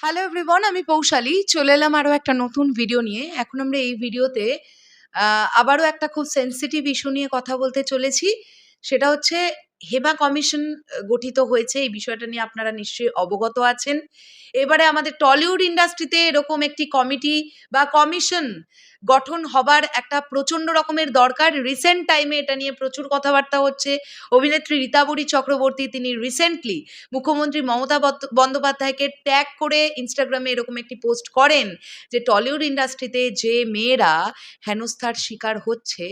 Hello everyone আমি পৌশালী চলে এলাম আরও একটা নতুন ভিডিও নিয়ে। এখন আমরা এই ভিডিওতে আবারও একটা খুব সেন্সিটিভ ইস্যু নিয়ে কথা বলতে চলেছি। সেটা হচ্ছে হেবা কমিশন গঠিত হয়েছে। এই বিষয়টা নিয়ে আপনারা নিশ্চয়ই অবগত আছেন। এবারে আমাদের টলিউড ইন্ডাস্ট্রিতে এরকম একটি কমিটি বা কমিশন গঠন হবার একটা প্রচণ্ড রকমের দরকার। রিসেন্ট টাইমে এটা নিয়ে প্রচুর কথাবার্তা হচ্ছে। অভিনেত্রী রীতাবরী চক্রবর্তী তিনি রিসেন্টলি মুখ্যমন্ত্রী মমতা বন্দ্যোপাধ্যায়কে ট্যাগ করে ইনস্টাগ্রামে এরকম একটি পোস্ট করেন যে টলিউড ইন্ডাস্ট্রিতে যে মেয়েরা হেনস্থার শিকার হচ্ছে,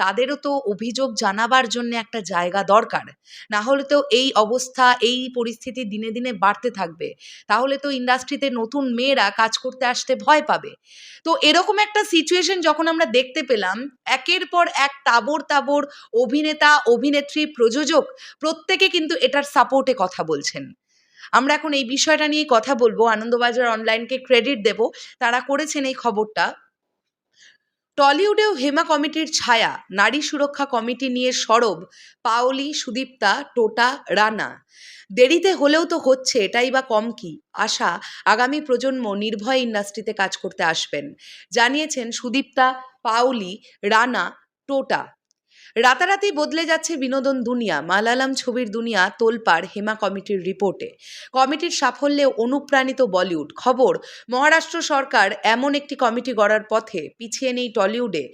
তাদেরও তো অভিযোগ জানাবার জন্য একটা জায়গা দরকার। না হলে তো এই অবস্থা, এই পরিস্থিতি দিনে দিনে বাড়তে থাকবে। তাহলে তো ইন্ডাস্ট্রিতে নতুন মেয়েরা কাজ করতে আসতে ভয় পাবে। তো এরকম একটা সিচুয়েশন যখন আমরা দেখতে পেলাম, একের পর এক তাবর তাবর অভিনেতা, অভিনেত্রী, প্রযোজক প্রত্যেকে কিন্তু এটার সাপোর্টে কথা বলছেন। আমরা এখন এই বিষয়টা নিয়ে কথা বলব। আনন্দবাজার অনলাইনকে ক্রেডিট দেব। তারা করেছেন এই খবরটা। টলিউডেও হেমা কমিটির ছায়া, নারী সুরক্ষা কমিটি নিয়ে সরব পাওলি, সুদীপ্তা, টোটা, রানা। দেরিতে হলেও তো হচ্ছে, এটাই বা কম কি? আশা আগামী প্রজন্ম নির্ভয় ইন্ডাস্ট্রিতে কাজ করতে আসবেন। জানিয়েছেন সুদীপ্তা, পাওলি, রানা, টোটা। রাতারাতি বদলে যাচ্ছে বিনোদন দুনিয়া। মালালাম ছবির দুনিয়া তোলপাড় হেমা কমিটির রিপোর্টে। কমিটির সাফল্যে অনুপ্রাণিত বলিউড। খবর, মহারাষ্ট্র সরকার এমন একটি কমিটি গড়ার পথে পিছিয়ে নেই টলিউডে।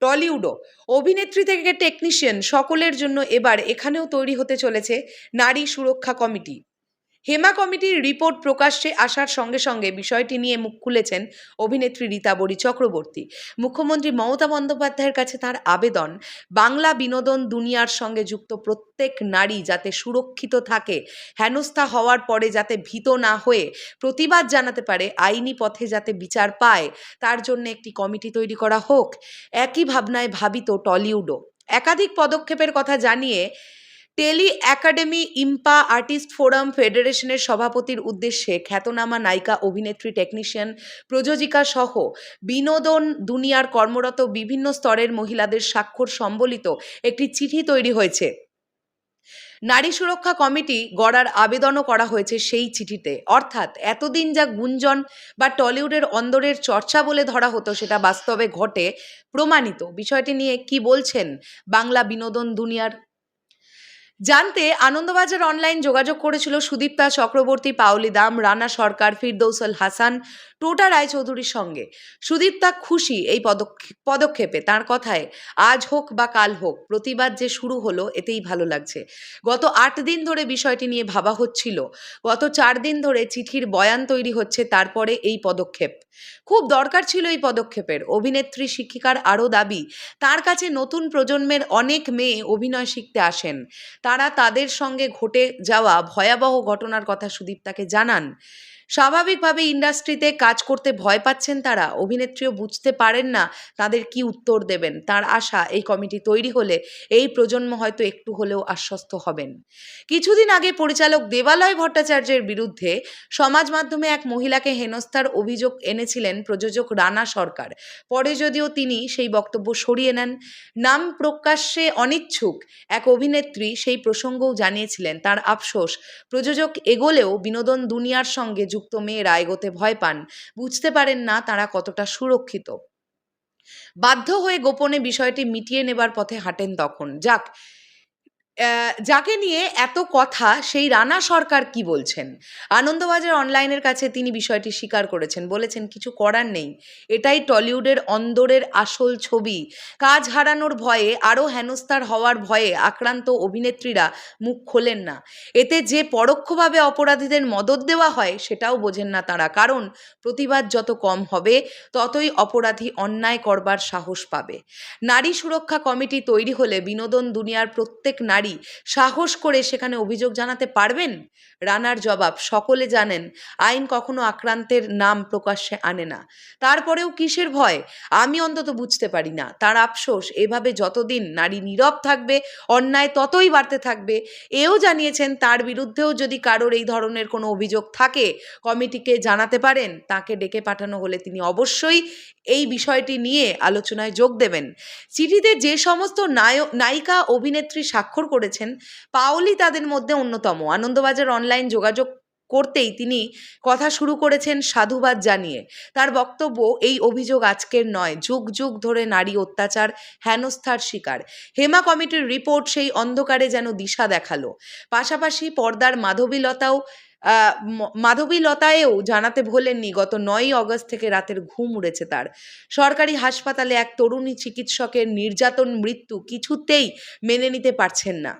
টলিউডও। অভিনেত্রী থেকে টেকনিশিয়ান, সকলের জন্য এবার এখানেও তৈরি হতে চলেছে নারী সুরক্ষা কমিটি। হেমা কমিটির রিপোর্ট প্রকাশ্যে আসার সঙ্গে সঙ্গে বিষয়টি নিয়ে মুখ খুলেছেন অভিনেত্রী রীতাবরী চক্রবর্তী। মুখ্যমন্ত্রী মমতা বন্দ্যোপাধ্যায়ের কাছে তার আবেদন, বাংলা বিনোদন দুনিয়ার সঙ্গে যুক্ত প্রত্যেক নারী যাতে সুরক্ষিত থাকে, হেনস্থা হওয়ার পরে যাতে ভীত না হয়ে প্রতিবাদ জানাতে পারে, আইনি পথে যাতে বিচার পায়, তার জন্য একটি কমিটি তৈরি করা হোক। একই ভাবনায় ভাবিত টলিউডও। একাধিক পদক্ষেপের কথা জানিয়ে tele academy IMPA artist forum ফেডারেশনের সভাপতির উদ্দেশ্যে খ্যাতনামা নায়িকা, অভিনেত্রী, টেকনিশিয়ান, প্রযোজিকা সহ বিনোদন দুনিয়ার কর্মরত বিভিন্ন স্তরের মহিলাদের স্বাক্ষর সম্বলিত একটি চিঠি তৈরি হয়েছে। নারী সুরক্ষা কমিটি গড়ার আবেদনও করা হয়েছে সেই চিঠিতে। অর্থাৎ এতদিন যা গুঞ্জন বা টলিউডের অন্দরের চর্চা বলে ধরা হতো সেটা বাস্তবে ঘটে প্রমাণিত। বিষয়টি নিয়ে কি বলছেন বাংলা বিনোদন দুনিয়ার জানতে আনন্দবাজার অনলাইন যোগাযোগ করেছিল সুদীপ্তা চক্রবর্তী পাওলি দাম রানা সরকার ফিরদৌসল হাসান। টোটা রায়চৌধুরীর সঙ্গে। সুদীপ্তা খুশি এই পদক্ষে- পদক্ষেপে। তার কথায়, আজ হোক বা কাল হোক, প্রতিবাদ যে শুরু হলো, এতেই ভালো লাগছে। গত আট দিন ধরে বিষয়টি নিয়ে ভাবা হচ্ছিল। গত চার দিন ধরে চিঠির বয়ান তৈরি হচ্ছে তারপরে এই পদক্ষেপ। খুব দরকার ছিল এই পদক্ষেপের। অভিনেত্রী শিক্ষিকার আরও দাবি, তার কাছে নতুন প্রজন্মের অনেক মেয়ে অভিনয় শিখতে আসেন। তারা তাদের সঙ্গে ঘটে যাওয়া ভয়াবহ ঘটনার কথা সুদীপ তাকে জানান। স্বাভাবিকভাবে ইন্ডাস্ট্রিতে কাজ করতে ভয় পাচ্ছেন তারা। অভিনেত্রীও বুঝতে পারেন না তাদের কি উত্তর দেবেন। তার আশা এই কমিটি তৈরি হলে এই প্রজন্ম হয়তো একটু হলেও আশ্বস্ত হবেন। কিছুদিন আগে পরিচালক দেবালয় ভট্টাচার্যের বিরুদ্ধে সমাজ মাধ্যমে এক মহিলাকে হেনস্থার অভিযোগ এনেছিলেন প্রযোজক রানা সরকার। পরে যদিও তিনি সেই বক্তব্য সরিয়ে নেন, নাম প্রকাশ্যে অনিচ্ছুক এক অভিনেত্রী সেই প্রসঙ্গও জানিয়েছিলেন। তার আফসোস, প্রযোজক এগোলেও বিনোদন দুনিয়ার সঙ্গে যুক্ত মেয়েরা এগোতে ভয় পান। বুঝতে পারেন না তারা কতটা সুরক্ষিত। বাধ্য হয়ে গোপনে বিষয়টি মিটিয়ে নেবার পথে হাঁটেন তখন। যাক যাকে নিয়ে এত কথা, সেই রানা সরকার কি বলছেন? আনন্দবাজার অনলাইনের কাছে তিনি বিষয়টি স্বীকার করেছেন। বলেছেন, কিছু করার নেই। এটাই টলিউডের অন্দরের আসল ছবি। কাজ হারানোর ভয়ে আরও হেনস্থার হওয়ার ভয়ে আক্রান্ত অভিনেত্রীরা মুখ খোলেন না। এতে যে পরোক্ষভাবে অপরাধীদের মদত দেওয়া হয়, সেটাও বোঝেন না তারা। কারণ, প্রতিবাদ যত কম হবে, ততই অপরাধী অন্যায় করবার সাহস পাবে। নারী সুরক্ষা কমিটি তৈরি হলে বিনোদন দুনিয়ার প্রত্যেক নারী সাহস করে সেখানে অভিযোগ জানাতে পারবেন? রানার জবাব, সকলে জানেন, আইন কখনো আক্রান্তের নাম প্রকাশ্যে আনে না। তারপরেও কিসের ভয়? আমি অন্তত বুঝতে পারি না। তার আফসোস, এভাবে যতদিন নারী নীরব থাকবে, অন্যায় ততই বাড়তে থাকবে। এও জানিয়েছেন, তার বিরুদ্ধেও যদি কারোর এই ধরনের কোনো অভিযোগ থাকে, কমিটিকে জানাতে পারেন। তাকে ডেকে পাঠানো হলে তিনি অবশ্যই এই বিষয়টি নিয়ে আলোচনায় যোগ দেবেন। চিঠিতে যে সমস্ত নায়ক নায়িকা অভিনেত্রী স্বাক্ষর করেছেন পাওলি তাদের মধ্যে অন্যতম। আনন্দবাজার অনলাইন যোগাযোগ করতেই তিনি কথা শুরু করেছেন সাধুবাদ জানিয়ে। তার বক্তব্য এই অভিযোগ আজকের নয়। যুগ যুগ ধরে নারী অত্যাচার, হেনস্থার শিকার। হেমা কমিটির রিপোর্ট সেই অন্ধকারে যেন দিশা দেখাল। পাশাপাশি পর্দার মাধবীলতাও মাধবীলতায়ও জানাতে ভোলেননি, গত নয়ই অগস্ট থেকে রাতের ঘুম উড়েছে তার। সরকারি হাসপাতালে এক তরুণী চিকিৎসকের নির্যাতন মৃত্যু কিছুতেই মেনে নিতে পারছেন না।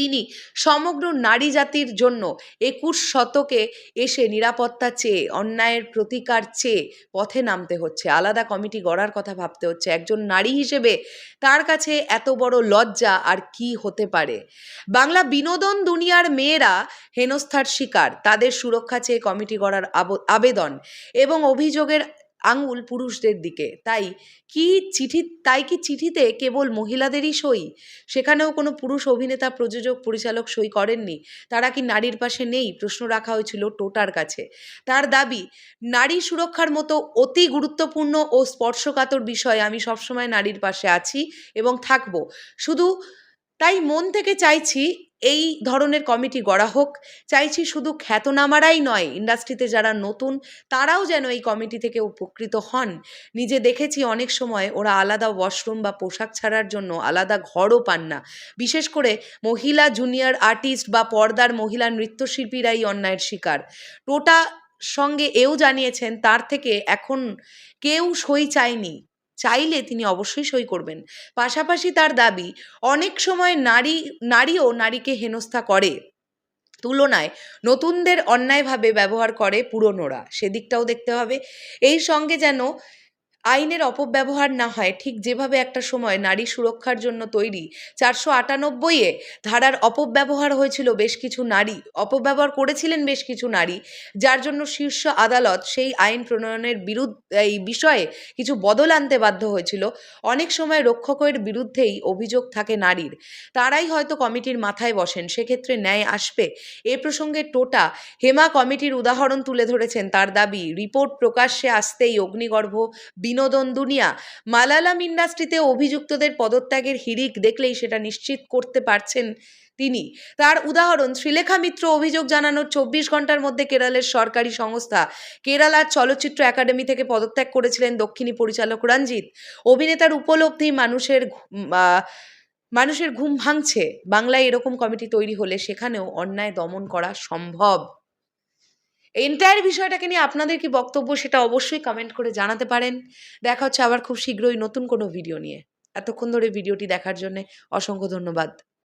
তিনি সমগ্র নারী জাতির জন্য একুশ শতকে এসে নিরাপত্তা চেয়ে, অন্যায়ের প্রতিকার চেয়ে পথে নামতে হচ্ছে। আলাদা কমিটি গড়ার কথা ভাবতে হচ্ছে। একজন নারী হিসেবে তার কাছে এত বড় লজ্জা আর কি হতে পারে? বাংলা বিনোদন দুনিয়ার মেয়েরা হেনস্থার শিকার। তাদের সুরক্ষা চেয়ে কমিটি গড়ার আব- আবেদন এবং অভিযোগের আঙুল পুরুষদের দিকে। তাই কি চিঠি, তাই কি চিঠিতে কেবল মহিলাদেরই সই? সেখানেও কোনো পুরুষ অভিনেতা, প্রযোজক, পরিচালক সই করেননি। তারা কি নারীর পাশে নেই? প্রশ্ন রাখা হয়েছিল টোটার কাছে। তার দাবি, নারী সুরক্ষার মতো অতি গুরুত্বপূর্ণ ও স্পর্শকাতর বিষয়ে আমি সবসময় নারীর পাশে আছি এবং থাকব। শুধু তাই মন থেকে চাইছি এই ধরনের কমিটি গড়া হোক। চাইছি শুধু খ্যাতনামারাই নয় ইন্ডাস্ট্রিতে যারা নতুন, তারাও যেন এই কমিটি থেকে উপকৃত হন। নিজে দেখেছি অনেক সময় ওরা আলাদা ওয়াশরুম বা পোশাক ছাড়ার জন্য আলাদা ঘরও পান না। বিশেষ করে মহিলা জুনিয়র আর্টিস্ট বা পর্দার মহিলা নৃত্যশিল্পীরাই অন্যায়ের শিকার। টোটা সঙ্গে এও জানিয়েছেন, তার থেকে এখন কেউ সই চায়নি। চাইলে তিনি অবশ্যই সই করবেন। পাশাপাশি তার দাবি, অনেক সময় নারী, নারীও নারীকে হেনস্থা করে। তুলনায় নতুনদের অন্যায়ভাবে ব্যবহার করে পুরনোরা। সেদিকটাও দেখতে হবে। এই সঙ্গে যেন আইনের অপব্যবহার না হয়, ঠিক যেভাবে একটা সময় নারী সুরক্ষার জন্য তৈরি চারশো আটানব্বইয়ে ধারার অপব্যবহার হয়েছিল বেশ কিছু নারী, অপব্যবহার করেছিলেন বেশ কিছু নারী, যার জন্য শীর্ষ আদালত সেই আইন প্রণয়নের বিরুদ্ধে, এই বিষয়ে কিছু বদল আনতে বাধ্য হয়েছিল। অনেক সময় রক্ষকের বিরুদ্ধেই অভিযোগ থাকে নারীর। তারাই হয়তো কমিটির মাথায় বসেন, সেক্ষেত্রে ন্যায় আসবে। এ প্রসঙ্গে টোটা, হেমা কমিটির উদাহরণ তুলে ধরেছেন তার দাবি, রিপোর্ট প্রকাশ্যে আসতেই অগ্নিগর্ভ বিনোদন দুনিয়া। মালালাম ইন্ডাস্ট্রিতে অভিযুক্তদের পদত্যাগের হিড়িক দেখলেই সেটা নিশ্চিত করতে পারছেন তিনি। তার উদাহরণ, শ্রীলেখা মিত্র অভিযোগ জানানোর চব্বিশ ঘণ্টার মধ্যে কেরালের সরকারি সংস্থা কেরালার চলচ্চিত্র একাডেমি থেকে পদত্যাগ করেছিলেন দক্ষিণী পরিচালক রঞ্জিত। অভিনেতার উপলব্ধি মানুষের মানুষের ঘুম ভাঙছে। বাংলায় এরকম কমিটি তৈরি হলে সেখানেও অন্যায় দমন করা সম্ভব। এন্টায়ার বিষয়টাকে নিয়ে আপনাদের কি বক্তব্য সেটা অবশ্যই কমেন্ট করে জানাতে পারেন। দেখা হচ্ছে আবার খুব শীঘ্রই নতুন কোনো ভিডিও নিয়ে। এতক্ষণ ধরে ভিডিওটি দেখার জন্যে অসংখ্য ধন্যবাদ।